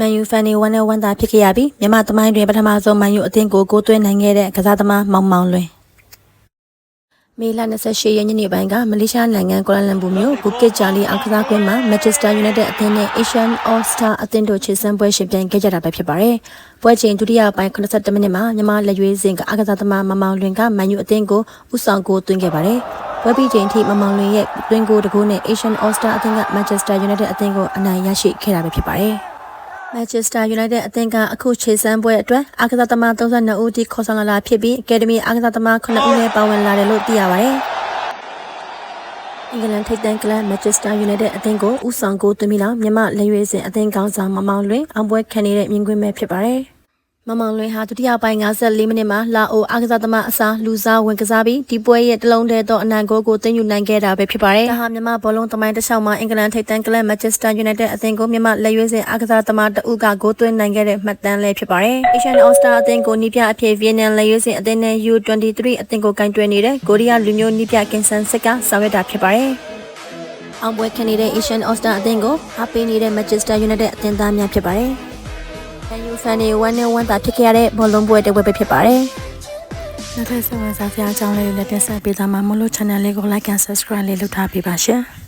မန်ယူဖန်နေ1နဲ့1သာဖြစ်ခဲ့ရပြီးမြန်မာသမိုင်းတွင်ပထမဆုံးမန်ယူအသင်းကိုကိုသွင်းနိုင်ခဲ့တဲ့ကစားသမားမောင်မောင်လွင်မေလ28ရက်ညနေပိုင်းကမလေးရှားနိုင်ငံကွာလာလမ်ပူမြို့ဘူကစ်ဂျာလီအောင်ကစားကွင်းမှာ Manchester United အသင်းနဲ့ Asian All Star အသင်းတို့ချေစမ်းပွဲရှင်ပြိုင်ခဲ့ကြတာပဲဖြစ်ပါတယ်။ပွဲချိန်ဒုတိယပိုင်း82မိနစ်မှာမြန်မာလက်ရွေးစင်ကအားကစားသမားမမောင်လွင်ကမန်ယူအသင်းကိုဥဆောင်ကိုသွင်းခဲ့ပါတယ်။ပွဲပြီးချိန်ထိမမောင်လွင်ရဲ့သွင်းကိုတကူနဲ့ Asian All Star အသင်းက Manchester United အသင်းကိုအနိုင်ရရှိခဲ့တာပဲဖြစ်ပါတယ်။ Manchester United အသင်းကအခုခြေစမ်းပွဲအတွက်အားကစားသမား32ဦးထိခေါ်ဆောင်လာတာဖြစ်ပြီး Academy အားကစားသမား9ဦးလည်းပါဝင်လာတယ်လို့သိရပါတယ်။အင်္ဂလန်ထိပ်တန်းကလပ် Manchester United အသင်းကိုဦးဆောင်ကိုသွင်းပြီးတော့မြန်မာလက်ရွေးစင်အသင်းကောင်းဆောင်မမောင်လွင်အောင်ပွဲခံနေတဲ့မြင်ကွင်းပဲဖြစ်ပါတယ်။ မမောင်လွင်ဟာဒုတိယပိုင်း54မိနစ်မှာလာအိုအားကစားသမားအစားလူစားဝင်ကစားပြီးဒီပွဲရဲ့တလုံးတည်းသောအနိုင်ဂိုးကိုသိမ်းယူနိုင်ခဲ့တာပဲဖြစ်ပါတယ်။ဒါဟာမြန်မာဘောလုံးသမိုင်းတစ်လျှောက်မှာအင်္ဂလန်ထိပ်တန်းကလပ် Manchester United အသင်းကိုမြန်မာလက်ရွေးစင်အားကစားသမားတဦးကဂိုးသွင်းနိုင်ခဲ့တဲ့မှတ်တမ်းလည်းဖြစ်ပါတယ်။ Asian All Star အသင်းကိုနီးပြအဖြစ် Vietnam လက်ရွေးစင်အသင်းနဲ့ U23 အသင်းကိုကင်တွယ်နေတဲ့ကိုရီးယားလူမျိုးနီးပြကင်ဆန်စစ်ကဆောင်ရွက်တာဖြစ်ပါတယ်။အောင်ပွဲခံနေတဲ့ Asian All Star အသင်းကိုအားပေးနေတဲ့ Manchester United အသင်းသားများဖြစ်ပါတယ်။ Man U fan တွေ1နဲ့1သာဖြစ်ခဲ့ရတဲ့ဘောလုံးပွဲတစ်ပွဲပဲဖြစ်ပါတယ်။နောက်ထပ်ဆက်ဝင်စားစရာအကြောင်းလေးတွေလည်းတင်ဆက်ပေးသွားမှာမလို့ channel လေးကို like and subscribe လေးလုပ်ထားပေးပါရှင်။